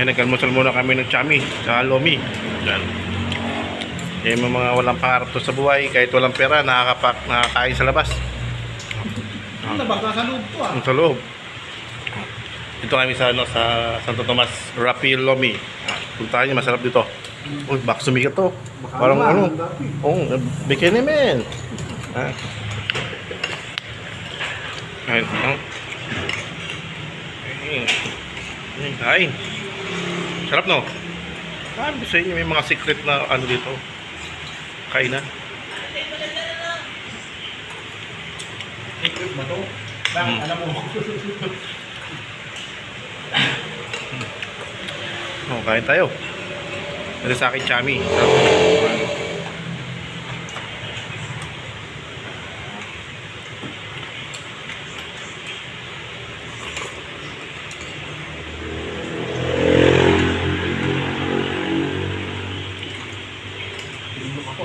Yan, nag-almusal muna kami ng chami sa lomi. Yan. Yung mga walang pangarap to sa buhay. Kahit walang pera, nakakapak, nakakain sa labas. Ang labag nasa loob to ah. Sa loob. Dito kami sa, ano, sa Santo Tomas, Rapi Lomi. Puntahan niyo, masarap dito. Uy, baka sumikat to. Parang ano. Oo, oh, bikini men. Ha? Ayun, oh. Ayun. Ayun, kain. Sarap no? Sabi ko sa inyo, may mga secret na ano dito. Kain na. Secret ba to? Bakit Hmm. alam mo? Oh, kain tayo. Ito sa akin, Chami. Tulog ako.